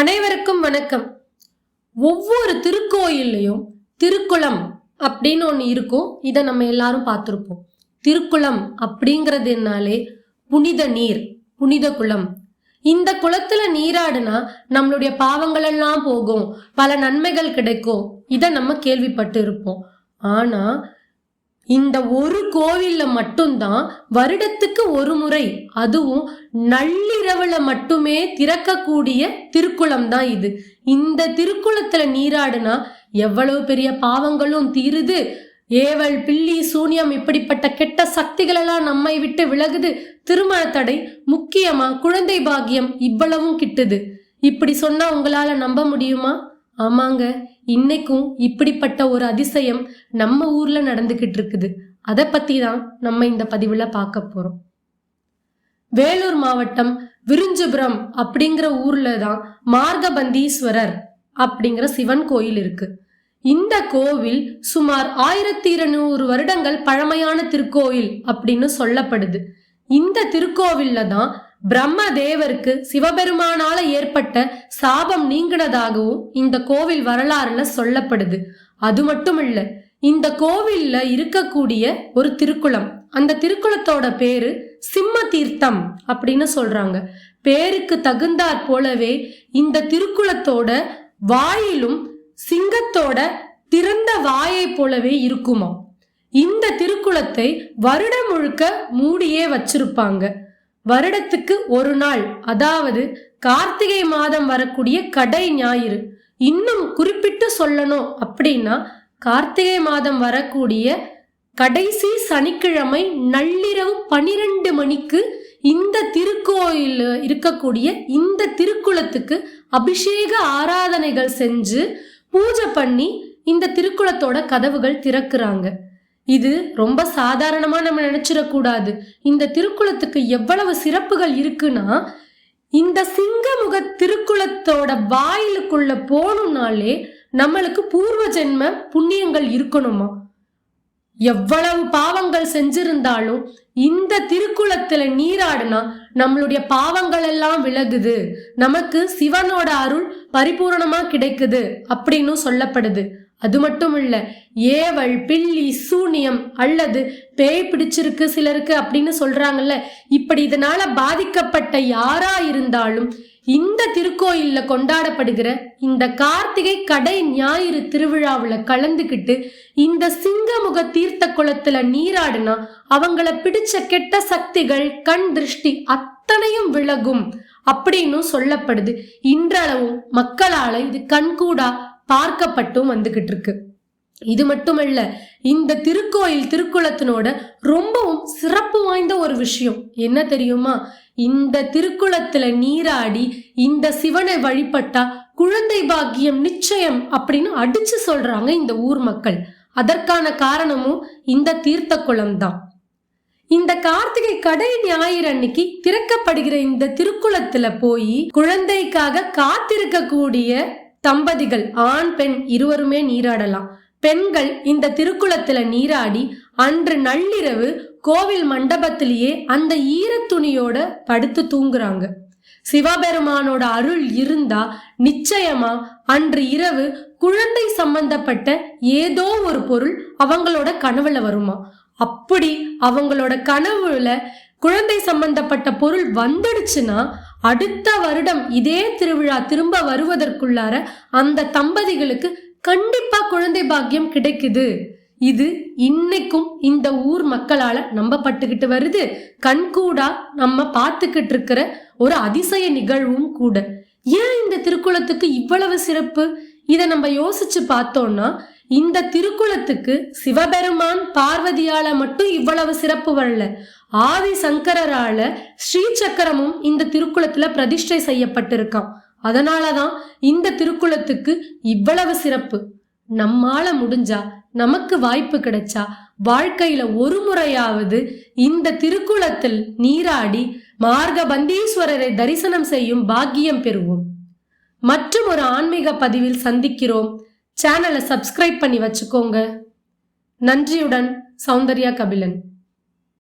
அனைவருக்கும் வணக்கம். ஒவ்வொரு திருக்கோயில்லையும் திருக்குளம் அப்படின்னு ஒன்று இருக்கும். இதை நம்ம எல்லாரும் பார்த்துருப்போம். திருக்குளம் அப்படிங்கிறதுனாலே புனித நீர் புனித குளம். இந்த குளத்துல நீராடினா நம்மளுடைய பாவங்களெல்லாம் போகும். பல நன்மைகள் கிடைக்கும். இதை நம்ம கேள்விப்பட்டு இருப்போம் ஆனா இந்த ஒரு கோவில்ல மட்டும்தான் வருடத்துக்கு ஒரு முறை அதுவும் நள்ளிரவுல மட்டுமே திறக்கக்கூடிய திருக்குளம் தான் இது. இந்த திருக்குளத்துல நீராடுனா எவ்வளவு பெரிய பாவங்களும் தீருது. ஏவல் பில்லி சூனியம் இப்படிப்பட்ட கெட்ட சக்திகளெல்லாம் நம்மை விட்டு விலகுது. திருமண தடை முக்கியமா குழந்தை பாக்கியம் இவ்வளவும் கிட்டுது. இப்படி சொன்னா உங்களால நம்ப முடியுமா? ஆமாங்க இன்னைக்கும் இப்படிப்பட்ட ஒரு அதிசயம் நம்ம ஊர்ல நடந்துகிட்டு இருக்குது அதை பத்தி தான் நம்ம இந்த பதிவுல பார்க்க போறோம். வேலூர் மாவட்டம் விருஞ்சிபுரம் அப்படிங்கிற ஊர்ல தான் மார்கபந்தீஸ்வரர் அப்படிங்கிற சிவன் கோயில் இருக்கு. இந்த கோவில் சுமார் ஆயிரத்தி இருநூறு வருடங்கள் பழமையான திருக்கோயில் அப்படின்னு சொல்லப்படுது. இந்த திருக்கோவில்ல தான் பிரம்ம தேவருக்கு சிவபெருமானால ஏற்பட்ட சாபம் நீங்கினதாகவும் இந்த கோவில் வரலாறுல சொல்லப்படுது. அது மட்டும் இல்ல இந்த கோவில்ல இருக்கக்கூடிய ஒரு திருக்குளம். அந்த திருக்குளத்தோட பேரு சிம்ம தீர்த்தம் அப்படின்னு சொல்றாங்க. பேருக்கு தகுந்தாற் போலவே இந்த திருக்குளத்தோட வாயிலும் சிங்கத்தோட திறந்த வாயை போலவே இருக்குமா இந்த திருக்குளத்தை வருடம் முழுக்க மூடியே வச்சிருப்பாங்க. வருடத்துக்கு ஒரு நாள் அதாவது கார்த்திகை மாதம் வரக்கூடிய கடை ஞாயிறு. இன்னும் குறிப்பிட்டு சொல்லணும் அப்படின்னா கார்த்திகை மாதம் வரக்கூடிய கடைசி சனிக்கிழமை நள்ளிரவு பனிரெண்டு மணிக்கு இந்த திருக்கோயில் இருக்கக்கூடிய இந்த திருக்குளத்துக்கு அபிஷேக ஆராதனைகள் செஞ்சு பூஜை பண்ணி இந்த திருக்குளத்தோட கதவுகள் திறக்கிறாங்க. இது ரொம்ப சாதாரணமா நம்ம நினைச்சிடக்கூடாது இந்த திருக்குளத்துக்கு எவ்வளவு சிறப்புகள் இருக்குன்னா இந்த சிங்கமுக திருக்குளத்தோட வாயிலுக்குள்ள போகணும்னாலே நம்மளுக்கு பூர்வ ஜென்ம புண்ணியங்கள் இருக்கணுமா? எவ்வளவு பாவங்கள் செஞ்சிருந்தாலும் இந்த திருக்குளத்துல நீராடினா நம்மளுடைய பாவங்கள் எல்லாம் விலகுது. நமக்கு சிவனோட அருள் பரிபூரணமா கிடைக்குது அப்படின்னு சொல்லப்படுது. அது மட்டும் இல்லை ஏவல் பில்லி சூனியம் அல்லது பேய் பிடிச்சிருக்கு சிலருக்கு அப்படின்னு சொல்றாங்கல்ல. இப்படி இதனால பாதிக்கப்பட்ட யாரா இருந்தாலும் இந்த திருக்கோயில்ல கொண்டாடப்படுகிற இந்த கார்த்திகை கடை ஞாயிறு திருவிழாவில் கலந்துக்கிட்டு இந்த சிங்கமுக தீர்த்த குளத்துல நீராடினா அவங்கள பிடிச்ச கெட்ட சக்திகள் கண் திருஷ்டி அத்தனையும் விலகும் அப்படின்னு சொல்லப்படுது. இன்றளவும் மக்களால இது கண்கூடா பார்க்கப்பட்டும் வந்துகிட்டு இருக்கு இது மட்டுமல்ல இந்த திருக்கோயில் திருக்குளத்தினோட ரொம்பவும் சிறப்பு வாய்ந்த ஒரு விஷயம். என்ன தெரியுமா? இந்த திருக்குளத்துல நீராடி இந்த சிவனை வழிபட்டா குழந்தை பாக்கியம் நிச்சயம் அப்படின்னு அடிச்சு சொல்றாங்க இந்த ஊர் மக்கள். அதற்கான காரணமும் இந்த தீர்த்த குளம் தான். இந்த கார்த்திகை கடை ஞாயிறு அன்னைக்கு திறக்கப்படுகிற இந்த திருக்குளத்துல போய் குழந்தைக்காக காத்திருக்கக்கூடிய தம்பதிகள் ஆண் பெண் இருவருமே நீராடலாம். பெண்கள் இந்த திருக்குளத்துல நீராடி அன்று நள்ளிரவு கோவில் மண்டபத்திலேயே அந்த ஈரத்துணியோட படுத்து தூங்குறாங்க. சிவபெருமானோட அருள் இருந்தா நிச்சயமா அன்று இரவு குழந்தை சம்பந்தப்பட்ட ஏதோ ஒரு பொருள் அவங்களோட கனவுல வருமா? அப்படி அவங்களோட கனவுல குழந்தை சம்பந்தப்பட்ட பொருள் வந்துடுச்சுன்னா அடுத்த வருடம் இதே திருவிழா திரும்ப வருவதற்குள்ளார அந்த தம்பதிகளுக்கு கண்டிப்பா குழந்தை பாக்கியம் கிடைக்குது. இது இன்னைக்கும் இந்த ஊர் மக்களால நம்பப்பட்டுக்கிட்டு வருது. கண்கூடா நம்ம பார்த்துக்கிட்டு இருக்கிற ஒரு அதிசய நிகழ்வும் கூட. ஏன் இந்த திருக்குளத்துக்கு இவ்வளவு சிறப்பு? இதை நம்ம யோசிச்சு பார்த்தோம்னா இந்த திருக்குளத்துக்கு சிவபெருமான் பார்வதியால மட்டும் இவ்வளவு சிறப்பு வரல. ஆதி சங்கரால ஸ்ரீ சக்கரமும் இந்த திருக்குளத்துல பிரதிஷ்டை செய்யப்பட்டிருக்கான் அதனாலதான் இந்த திருக்குளத்துக்கு இவ்வளவு சிறப்பு. நம்மால முடிஞ்சா நமக்கு வாய்ப்பு கிடைச்சா வாழ்க்கையில ஒரு முறையாவது இந்த திருக்குளத்தில் நீராடி மார்கபந்தீஸ்வரரை தரிசனம் செய்யும் பாக்கியம் பெறுவோம். மற்றும் ஒரு ஆன்மீக பதிவில் சந்திக்கிறோம். சேனலை சப்ஸ்கிரைப் பண்ணி வச்சுக்கோங்க. நன்றியுடன் சௌந்தர்யா கபிலன்.